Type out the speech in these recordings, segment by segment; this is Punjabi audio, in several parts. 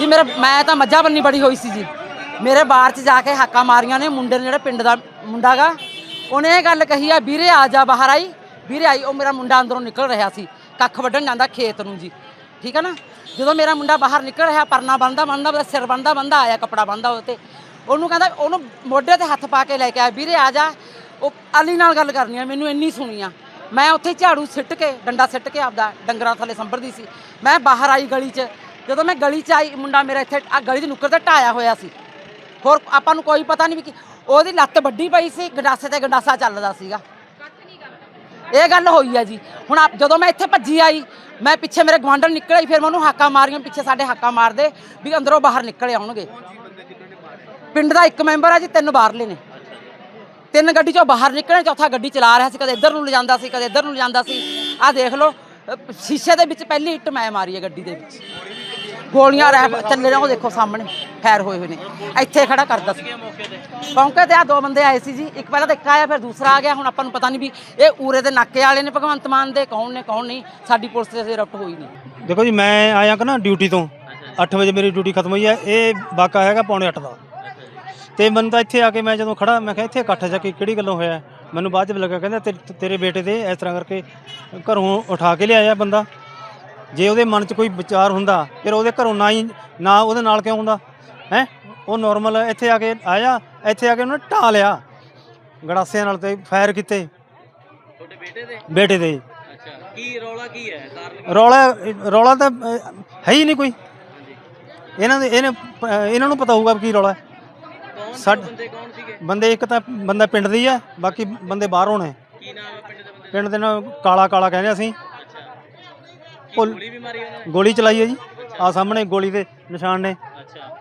ਜੀ, ਮੇਰੇ ਮੈਂ ਤਾਂ ਮੱਝਾਂ ਬੰਨੀ ਬੜੀ ਹੋਈ ਸੀ ਜੀ। ਮੇਰੇ ਬਾਹਰ 'ਚ ਜਾ ਕੇ ਹਾਕਾਂ ਮਾਰੀਆਂ ਨੇ ਮੁੰਡੇ ਨੇ, ਜਿਹੜੇ ਪਿੰਡ ਦਾ ਮੁੰਡਾਗਾ ਉਹਨੇ ਇਹ ਗੱਲ ਕਹੀ ਆ, ਵੀਰੇ, ਆ ਜਾ ਬਾਹਰ ਆਈ। ਵੀਰੇ, ਆਈ, ਉਹ ਮੇਰਾ ਮੁੰਡਾ ਅੰਦਰੋਂ ਨਿਕਲ ਰਿਹਾ ਸੀ। ਕੱਖ ਵੱਢਣ ਜਾਂਦਾ ਖੇਤ ਨੂੰ ਜੀ। ਠੀਕ ਹੈ ਨਾ? ਜਦੋਂ ਮੇਰਾ ਮੁੰਡਾ ਬਾਹਰ ਨਿਕਲ ਰਿਹਾ, ਪਰਨਾ ਬੰਦਾ ਬੰਦਾ ਉਹਦਾ ਸਿਰ ਬੰਦਾ ਬੰਦਾ ਆਇਆ ਕਪੜਾ ਬੰਦਾ ਉਹਦੇ ਤੇ। ਉਹਨੂੰ ਕਹਿੰਦਾ, ਉਹਨੂੰ ਮੋਢੇ ਤੇ ਹੱਥ ਪਾ ਕੇ ਲੈ ਕੇ ਆਇਆ ਵੀਰੇ, ਆ ਜਾ। ਉਹ ਅਲੀ ਨਾਲ ਗੱਲ ਕਰਨੀ ਆ, ਮੈਨੂੰ ਇੰਨੀ ਸੁਣੀ ਆ। ਮੈਂ ਉੱਥੇ ਝਾੜੂ ਸਿੱਟ ਕੇ, ਡੰਡਾ ਸਿੱਟ ਕੇ ਆਪਦਾ ਡੰਗਰਾਂ ਥੱਲੇ ਸੰਭਰਦੀ ਸੀ। ਮੈਂ ਬਾਹਰ ਆਈ ਗਲੀ 'ਚ। ਜਦੋਂ ਮੈਂ ਗਲੀ 'ਚ ਆਈ, ਮੁੰਡਾ ਮੇਰਾ ਇੱਥੇ ਆ ਗਲੀ ਦੀ ਨੁੱਕਰ ਤੇ ਢਾਇਆ ਹੋਇਆ ਸੀ। ਹੋਰ ਆਪਾਂ ਨੂੰ ਕੋਈ ਪਤਾ ਨਹੀਂ ਵੀ ਕੀ, ਉਹਦੀ ਲੱਤ ਵੱਡੀ ਪਈ ਸੀ, ਗੰਡਾਸੇ ਤੇ ਗੰਡਾਸਾ ਚੱਲਦਾ ਸੀਗਾ। ਇਹ ਗੱਲ ਹੋਈ ਆ ਜੀ। ਹੁਣ ਆਪ- ਜਦੋਂ ਮੈਂ ਇੱਥੇ ਭੱਜੀ ਆਈ, ਮੈਂ ਪਿੱਛੇ ਮੇਰੇ ਗਵਾਂਢਣ ਨਿਕਲ ਆਈ, ਫਿਰ ਮੈਂ ਉਹਨੂੰ ਹਾਕਾਂ ਮਾਰੀਆਂ, ਪਿੱਛੇ ਸਾਡੇ ਹਾਕਾਂ ਮਾਰਦੇ ਵੀ ਅੰਦਰੋਂ ਬਾਹਰ ਨਿਕਲੇ ਆਉਣਗੇ। ਪਿੰਡ ਦਾ ਇੱਕ ਮੈਂਬਰ ਆ ਜੀ, ਤਿੰਨ ਬਾਹਰਲੇ ਨੇ। ਤਿੰਨ ਗੱਡੀ ਚੋਂ ਬਾਹਰ ਨਿਕਲੇ, ਚੌਥਾ ਗੱਡੀ ਚਲਾ ਰਿਹਾ ਸੀ, ਕਦੇ ਇੱਧਰ ਨੂੰ ਲਿਜਾਂਦਾ ਸੀ, ਕਦੇ ਇੱਧਰ ਨੂੰ ਲਿਜਾਂਦਾ ਸੀ। ਆਹ ਦੇਖ ਲਓ, ਅਹ ਸ਼ੀਸ਼ੇ ਦੇ ਵਿੱਚ ਪਹਿਲੀ ਇੱਟ ਮੈਂ ਮਾਰੀ ਹੈ ਗੱਡੀ ਦੇ ਵਿੱਚ। ਗੋਲੀਆਂ ਰਹਿ ਚੱਲੇ ਉਹ ਦੇਖੋ ਸਾਹਮਣੇ ਫਾਇਰ ਹੋਏ ਹੋਏ ਨੇ। ਇੱਥੇ ਖੜਾ ਕਰਦਾ ਸੀ। ਕੌਂਕੇ ਤੇ ਆ ਦੋ ਬੰਦੇ ਆਏ ਸੀ ਜੀ। ਇੱਕ ਪਹਿਲਾਂ ਤਾਂ ਇੱਕ ਆਇਆ, ਫਿਰ ਦੂਸਰਾ ਆ ਗਿਆ। ਹੁਣ ਆਪਾਂ ਨੂੰ ਪਤਾ ਨਹੀਂ ਵੀ ਇਹ ਊਰੇ ਦੇ ਨਾਕੇ ਵਾਲੇ ਨੇ ਭਗਵੰਤ ਮਾਨ ਦੇ, ਕੌਣ ਨੇ, ਕੌਣ ਨਹੀਂ। ਸਾਡੀ ਪੁਲਿਸ ਤੇ ਅਜੇ ਰਫਟ ਹੋਈ ਨਹੀਂ। ਦੇਖੋ ਜੀ, ਮੈਂ ਆਇਆ ਕਿ ਨਾ ਡਿਊਟੀ ਤੋਂ। 8 ਵਜੇ ਮੇਰੀ ਡਿਊਟੀ ਖਤਮ ਹੋਈ ਹੈ। ਇਹ ਵਾਕਾ ਹੈਗਾ ਪੌਣੇ 8 ਦਾ। ਤੇ ਮੈਨੂੰ ਤਾਂ ਇੱਥੇ ਆ ਕੇ ਮੈਂ ਜਦੋਂ ਖੜਾ, ਮੈਂ ਕਿਹਾ ਇੱਥੇ ਇਕੱਠ ਜਾ ਕੇ ਕਿਹੜੀ ਗੱਲੋਂ ਹੋਇਆ? ਮੈਨੂੰ ਬਾਅਦ ਚ ਲੱਗਾ, ਕਹਿੰਦਾ ਤੇ- ਤੇਰੇ ਬੇਟੇ ਦੇ ਇਸ ਤਰ੍ਹਾਂ ਕਰਕੇ ਘਰੋਂ ਉਠਾ ਕੇ ਲਿਆਇਆ ਬੰਦਾ। ਜੇ ਉਹਦੇ ਮਨ 'ਚ ਕੋਈ ਵਿਚਾਰ ਹੁੰਦਾ ਫਿਰ ਉਹਦੇ ਘਰੋਂ ਨਾ ਹੀ ਨਾ ਉਹਦੇ ਨਾਲ ਕਿਉਂ ਹੁੰਦਾ? ਹੈ? ਉਹ ਨਾਰਮਲ ਇੱਥੇ ਆ ਕੇ ਆਇਆ ਇੱਥੇ ਆ ਕੇ ਉਹਨੇ ਢਾ ਲਿਆ। ਗੜਾਸਿਆਂ ਨਾਲ ਤੇ ਫਾਇਰ ਕੀਤੇ। ਤੁਹਾਡੇ ਬੇਟੇ ਦੇ? ਬੇਟੇ ਦੇ। ਅੱਛਾ ਕੀ ਰੌਲਾ ਕੀ ਹੈ? ਕਾਰਨ ਰੌਲਾ ਰੌਲਾ ਤਾਂ ਅਹ, ਹੈ ਹੀ ਨਹੀਂ ਕੋਈ। ਇਹਨਾਂ ਦੇ ਇਹਨੇ ਇਹਨਾਂ ਨੂੰ ਪਤਾ ਹੋਊਗਾ ਵੀ ਕੀ ਰੌਲਾ ਹੈ। ਕੌਣ ਸਾਡ- ਬੰਦੇ? ਕੌਣ ਸੀਗੇ? ਬੰਦੇ ਇੱਕ ਤਾਂ ਬੰਦਾ ਪਿੰਡ ਦੀ ਹੈ ਬਾਕੀ ਬੰਦੇ ਬਾਹਰੋਂ ਨੇ। ਕੀ ਨਾਮ ਹੈ ਪਿੰਡ ਦੇ ਬੰਦੇ? ਪਿੰਡ ਦੇ ਨਾਲ ਕਾਲਾ ਕਾਲਾ ਕਹਿੰਦੇ ਅਸੀਂ। ਉਹ- ਗੋਲੀ ਵੀ ਮਾਰੀ ਉਹਨਾਂ ਨੇ? ਗੋਲੀ ਚਲਾਈ ਹੈ ਜੀ। ਆ ਸਾਹਮਣੇ ਗੋਲੀ ਦੇ ਨਿਸ਼ਾਨ ਨੇ। ਅੱਛਾ।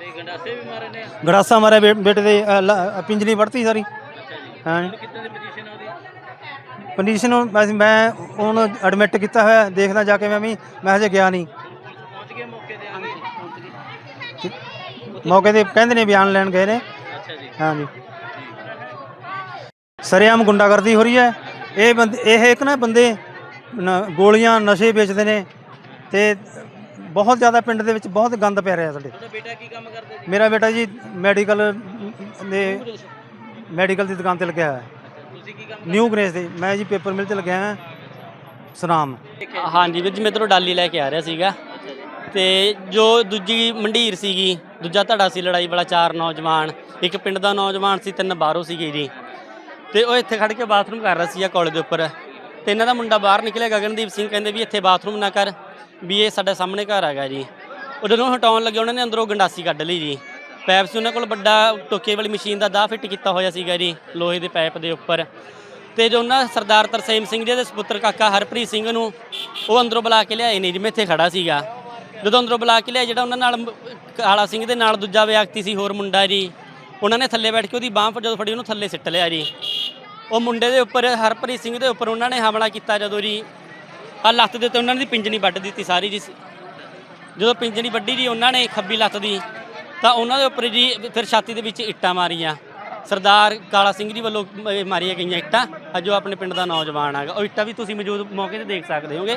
ਤੇ ਗੰਡਾਸੇ ਵੀ ਮਾਰੇ ਨੇ? ਅੱਛਾ ਗੜਾਸਾ ਮਾਰਿਆ ਬੇ- ਬੇਟੇ ਦੇ ਅਹ, ਲ- ਪਿੰਜਰੀ ਵੜਤੀ ਸਾਰੀ। ਜੀ। ਹਾਂ। ਹੁਣ ਕਿੱਥੇ ਦੀ ਪੋਜੀਸ਼ਨ ਉਹਦੀ? ਕੰਡੀਸ਼ਨ ਵੈਸੇ ਮੈਂ ਹੁਣ ਐਡਮਿਟ ਕੀਤਾ ਹੋਇਆ ਦੇਖਦਾ ਜਾ ਕੇ ਮੈਂ ਵੀ। ਮੈਂ ਹਜੇ ਗਿਆ ਨਹੀਂ। ਪੁਲਿਸ ਪਹੁੰਚ ਗਏ ਮੌਕੇ ਤੇ ਆ ਗਏ ਮੌਕੇ ਤੇ ਕਹਿੰਦੇ ਨੇ ਬਿਆਨ ਲੈਣ ਗਏ ਨੇ। ਅੱਛਾ ਜੀ। ਹਾਂ ਜੀ। ਸਰਿਆਮ ਗੁੰਡਾਗਰਦੀ ਹੋ ਰਹੀ ਹੈ। ਇਹ ਬੰਦੇ ਇਹ ਇੱਕ ਨਾ ਬੰਦੇ ਨ- ਗੋਲੀਆਂ ਨਸ਼ੇ ਵੇਚਦੇ ਨੇ ਤੇ ਬਹੁਤ ਜ਼ਿਆਦਾ ਪਿੰਡ ਦੇ ਵਿੱਚ ਬਹੁਤ ਗੰਦ ਪੈ ਰਿਹਾ ਸਾਡੇ। ਤੁਹਾਡਾ ਬੇਟਾ ਕੀ ਕੰਮ ਕਰਦੇ ਸੀ ਮੇਰਾ ਬੇਟਾ ਜੀ ਮੈਡੀਕਲ ਦੇ ਮੈਡੀਕਲ ਦੀ ਦੁਕਾਨ ਤੇ ਲੱਗਿਆ ਹੋਇਆ। ਹੈ ਅੱਛਾ ਤੁਸੀਂ ਕੀ ਕੰਮ ਨਿਊ ਗ੍ਰੇਸ ਦੇ ਮੈਂ ਜੀ ਪੇਪਰ ਮਿਲ ਤੇ ਲੱਗਿਆ ਹਾਂ। ਸੁਨਾਮ। ਹਾਂਜੀ ਵੀਰ ਜੀ ਮੈਂ ਇੱਧਰੋਂ ਡਾਲੀ ਲੈ ਕੇ ਆ ਰਿਹਾ ਸੀਗਾ। ਤੇ ਜੋ ਦੂਜੀ ਮੰਡੀਰ ਸੀਗੀ ਦੂਜਾ ਧੜਾ ਸੀ ਲੜਾਈ ਵਾਲਾ ਚਾਰ ਨੌਜਵਾਨ ਇੱਕ ਪਿੰਡ ਦਾ ਨੌਜਵਾਨ ਸੀ ਤਿੰਨ ਬਾਹਰੋਂ ਸੀਗੇ ਜੀ। ਤੇ ਉਹ ਇੱਥੇ ਖੜ ਕੇ ਬਾਥਰੂਮ ਕਰ ਰਿਹਾ ਸੀਗਾ ਕਾਲਜ ਦੇ ਉੱਪਰ। ਤੇ ਇਹਨਾਂ ਦਾ ਮੁੰਡਾ ਬਾਹਰ ਨਿਕਲਿਆ, ਗਗਨਦੀਪ ਸਿੰਘ ਕਹਿੰਦੇ ਵੀ ਇੱਥੇ ਬਾਥਰੂਮ ਨਾ ਕਰ, ਵੀ ਇਹ ਸਾਡਾ ਸਾਹਮਣੇ ਘਰ ਹੈਗਾ ਜੀ। ਉਹ ਜਦੋਂ ਹਟਾਉਣ ਲੱਗੇ, ਉਹਨਾਂ ਨੇ ਅੰਦਰੋਂ ਗੰਡਾਸੀ ਕੱਢ ਲਈ ਜੀ। ਪੈਪ ਸੀ ਉਹਨਾਂ ਕੋਲ, ਵੱਡਾ ਟੋਕੇ ਵਾਲੀ ਮਸ਼ੀਨ ਦਾ ਦਾਅ ਫਿੱਟ ਕੀਤਾ ਹੋਇਆ ਸੀਗਾ ਜੀ, ਲੋਹੇ ਦੇ ਪਾਈਪ ਦੇ ਉੱਪਰ। ਤੇ ਜੋ ਉਹਨਾਂ ਸਰਦਾਰ ਤਰਸੇਮ ਸਿੰਘ ਜੀ ਦੇ ਸੁਪੁੱਤਰ ਕਾਕਾ ਹਰਪ੍ਰੀਤ ਸਿੰਘ ਨੂੰ, ਉਹ ਅੰਦਰੋਂ ਬੁਲਾ ਕੇ ਲਿਆਏ ਨੇ ਜਿਵੇਂ ਇੱਥੇ ਖੜਾ ਸੀਗਾ। ਜਦੋਂ ਅੰਦਰੋਂ ਬੁਲਾ ਕੇ ਲਿਆ ਜਿਹੜਾ ਉਹਨਾਂ ਨਾਲ ਮ- ਕਾਲਾ ਸਿੰਘ ਦੇ ਨਾਲ ਦੂਜਾ ਵਿਅਕਤੀ ਸੀ, ਹੋਰ ਮੁੰਡਾ ਜੀ, ਉਹਨਾਂ ਨੇ ਥੱਲੇ ਬੈਠ ਕੇ ਉਹਦੀ ਬਾਹ ਜਦੋਂ ਫੜੀ, ਉਹਨੂੰ ਥੱਲੇ ਸਿੱਟ ਲਿਆ ਜੀ। ਉਹ ਮੁੰਡੇ ਦੇ ਉੱਪਰ, ਹਰਪ੍ਰੀਤ ਸਿੰਘ ਦੇ ਉੱਪਰ ਉਹਨਾਂ ਨੇ ਹਮਲਾ ਕੀਤਾ ਜਦੋਂ ਜੀ ਆ ਲੱਤ ਦੇ ਉੱਤੇ ਉਹਨਾਂ ਦੀ ਪਿੰਜਣੀ ਵੱਢ ਦਿੱਤੀ ਸਾਰੀ ਜੀ। ਜਦੋਂ ਪਿੰਜਣੀ ਵੱਢੀ ਜੀ, ਉਹਨਾਂ ਨੇ ਖੱਬੀ ਲੱਤ ਦੀ, ਤਾਂ ਉਹਨਾਂ ਦੇ ਉੱਪਰ ਜੀ ਫਿਰ ਛਾਤੀ ਦੇ ਵਿੱਚ ਇੱਟਾਂ ਮਾਰੀਆਂ। ਸਰਦਾਰ ਕਾਲਾ ਸਿੰਘ ਜੀ ਵੱਲੋਂ ਮਾਰੀਆਂ ਗਈਆਂ ਇੱਟਾਂ। ਆ ਜੋ ਆਪਣੇ ਪਿੰਡ ਦਾ ਨੌਜਵਾਨ ਹੈਗਾ, ਉਹ ਇੱਟਾਂ ਵੀ ਤੁਸੀਂ ਮੌਜੂਦ ਮੌਕੇ ਤੇ ਦੇਖ ਸਕਦੇ ਹੋਗੇ।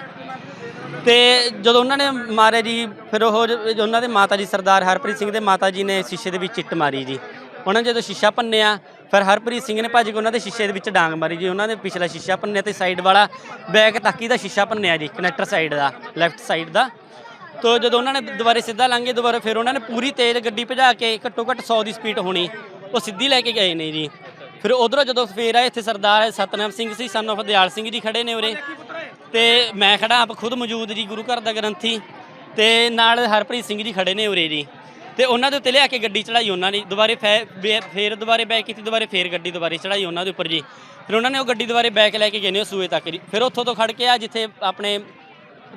ਤੇ ਜਦੋਂ ਉਹਨਾਂ ਨੇ ਮਾਰੇ ਜੀ, ਫਿਰ ਉਹ ਉਹਨਾਂ ਦੇ ਮਾਤਾ ਜੀ ਸਰਦਾਰ ਹਰਪ੍ਰੀਤ ਸਿੰਘ ਦੇ ਮਾਤਾ ਜੀ ਨੇ ਸ਼ੀਸ਼ੇ ਦੇ ਵਿੱਚ ਇੱਟ ਮਾਰੀ ਜੀ। ਉਹਨਾਂ ਨੇ ਜਦੋਂ ਸ਼ੀਸ਼ਾ ਭੰਨਿਆ ਫਿਰ ਹਰਪ੍ਰੀਤ ਸਿੰਘ ਨੇ ਭੱਜ ਕੇ ਉਹਨਾਂ ਦੇ ਸ਼ੀਸ਼ੇ ਦੇ ਵਿੱਚ ਡਾਂਗ ਮਾਰੀ ਜੀ, ਉਹਨਾਂ ਨੇ ਪਿਛਲਾ ਸ਼ੀਸ਼ਾ ਭੰਨਿਆ ਤੇ ਸਾਈਡ ਵਾਲਾ ਬੈਕ ਤਾਕੀ ਦਾ ਸ਼ੀਸ਼ਾ ਭੰਨਿਆ ਜੀ ਕਨੈਕਟਰ ਸਾਈਡ ਦਾ ਲੈਫਟ ਸਾਈਡ ਦਾ। ਤੋ ਜਦੋਂ ਉਹਨਾਂ ਨੇ ਦੁਬਾਰੇ ਸਿੱਧਾ ਲੰਘੇ ਦੁਬਾਰਾ ਫਿਰ ਉਹਨਾਂ ਨੇ ਪੂਰੀ ਤੇਜ਼ ਗੱਡੀ ਭਜਾ ਕੇ ਘੱਟੋ ਘੱਟ 100 ਦੀ ਸਪੀਡ ਹੋਣੀ, ਉਹ ਸਿੱਧੀ ਲੈ ਕੇ ਗਏ ਨੇ ਜੀ। ਫਿਰ ਉਧਰੋਂ ਜਦੋਂ ਫੇਰ ਆਏ ਇੱਥੇ ਸਰਦਾਰ ਸਤਨਾਮ ਸਿੰਘ ਸੀ ਸਨ of ਦਿਆਲ ਸਿੰਘ ਜੀ ਖੜੇ ਨੇ ਉਰੇ। ਤੇ ਮੈਂ ਖੜਾ ਆਪ ਖੁਦ ਮੌਜੂਦ ਜੀ ਗੁਰੂ ਘਰ ਦਾ ਗ੍ਰੰਥੀ। ਤੇ ਨਾਲ ਹਰਪ੍ਰੀਤ ਸਿੰਘ ਜੀ ਖੜੇ ਨੇ ਉਰੇ ਜੀ। ਤੇ ਉਹਨਾਂ ਦੇ ਉੱਤੇ ਲਿਆ ਕੇ ਗੱਡੀ ਚੜਾਈ ਉਹਨਾਂ ਨੇ, ਦੁਬਾਰੇ ਫੈ- ਬੇ- ਫੇਰ ਦੁਬਾਰੇ ਬੈਕ ਕੀਤੀ, ਦੁਬਾਰੇ ਫੇਰ ਗੱਡੀ ਦੁਬਾਰੇ ਚੜਾਈ ਉਹਨਾਂ ਦੇ ਉੱਪਰ ਜੀ। ਫਿਰ ਉਹਨਾਂ ਨੇ ਉਹ ਗੱਡੀ ਦੁਬਾਰੇ ਬੈਕ ਲੈ ਕੇ ਗਏ ਨੇ ਉਹ ਸੂਏ ਤੱਕ ਜੀ। ਫਿਰ ਉੱਥੋਂ ਤੋਂ ਖੜ ਕੇ ਆ ਜਿੱਥੇ ਆਪਣੇ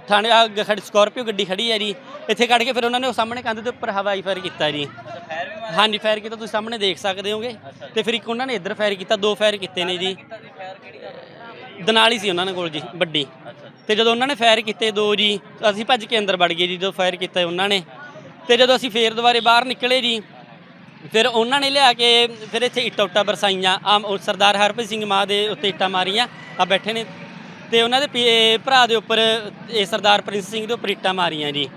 ਥਾਣੇ ਆ ਖੜੀ ਸਕਾਰਪੀਓ ਗੱਡੀ ਖੜੀ ਹੈ ਜੀ। ਇੱਥੇ ਕੱਢ ਕੇ ਫਿਰ ਉਹਨਾਂ ਨੇ ਉਹ ਸਾਹਮਣੇ ਕੰਧ ਦੇ ਉੱਪਰ ਹਵਾਈ ਫਾਇਰ ਕੀਤਾ ਜੀ। ਹਾਂਜੀ, ਫਾਇਰ ਕੀਤਾ, ਤੁਸੀਂ ਸਾਹਮਣੇ ਦੇਖ ਸਕਦੇ ਹੋਗੇ। ਤੇ ਫਿਰ ਇੱਕ ਉਹਨਾਂ ਨੇ ਇੱਧਰ ਫਾਇਰ ਕੀਤਾ, ਦੋ ਫਾਇਰ ਕੀਤੇ ਨੇ ਜੀ। ਦਨਾਲੀ ਸੀ ਉਹਨਾਂ ਨੇ ਕੋਲ ਜੀ, ਵੱਡੀ। ਤੇ ਜਦੋਂ ਉਹਨਾਂ ਨੇ ਫਾਇਰ ਕੀਤੇ ਦੋ ਜੀ, ਅਸੀਂ ਭੱਜ ਕੇ ਅੰਦਰ ਵੜ ਗਏ ਜੀ, ਜਦੋਂ ਫਾਇਰ ਕੀਤਾ ਉਹਨਾਂ ਨੇ। ਤੇ ਜਦੋਂ ਅਸੀਂ ਫੇਰ ਦੁਬਾਰੇ ਬਾਹਰ ਨਿਕਲੇ ਜੀ ਫਿਰ ਉਹਨਾਂ ਨੇ ਲਿਆ ਕੇ ਫਿਰ ਇੱਥੇ ਇੱਟਾਂ ਉੱਟਾਂ ਬਰਸਾਈਆਂ। ਆ ਉਹ ਸਰਦਾਰ ਹਰਪ੍ਰੀਤ ਸਿੰਘ ਮਾਂ ਦੇ ਉੱਤੇ ਇੱਟਾਂ ਮਾਰੀਆਂ ਆ ਬੈਠੇ ਨੇ। ਤੇ ਉਹਨਾਂ ਦੇ ਪੀ- ਭਰਾ ਦੇ ਉੱਪਰ ਇਹ ਸਰਦਾਰ ਪ੍ਰਿੰਸ ਸਿੰਘ ਦੇ ਉੱਪਰ ਇੱਟਾਂ ਮਾਰੀਆਂ ਜੀ।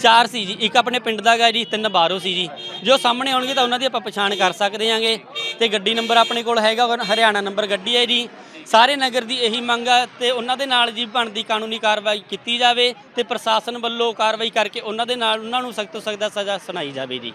ਚਾਰ ਸੀ ਜੀ ਇੱਕ ਆਪਣੇ ਪਿੰਡ ਦਾ ਗਾ ਜੀ ਤਿੰਨ ਬਾਹਰੋਂ ਸੀ ਜੀ। ਜੋ ਸਾਹਮਣੇ ਆਉਣਗੇ ਤਾਂ ਉਹਨਾਂ ਦੀ ਆਪਾਂ ਪਛਾਣ ਕਰ ਸਕਦੇ ਹਾਂਗੇ ਤੇ ਗੱਡੀ ਨੰਬਰ ਆਪਣੇ ਕੋਲ ਹੈਗਾ ਉਹ ਹਰਿਆਣਾ ਨੰਬਰ ਗੱਡੀ ਹੈ ਜੀ। ਸਾਰੇ ਨਗਰ ਦੀ ਇਹੀ ਮੰਗ ਆ ਤੇ ਉਹਨਾਂ ਦੇ ਨਾਲ ਜੀ ਬਣਦੀ ਕਾਨੂੰਨੀ ਕਾਰਵਾਈ ਕੀਤੀ ਜਾਵੇ ਤੇ ਪ੍ਰਸ਼ਾਸਨ ਵੱਲੋਂ ਕਾਰਵਾਈ ਕਰਕੇ ਉਹਨਾਂ ਦੇ ਨਾਲ, ਉਹਨਾਂ ਨੂੰ ਸਖਤ ਤੋਂ ਸਖਤ ਸਜ਼ਾ ਸੁਣਾਈ ਜਾਵੇ ਜੀ।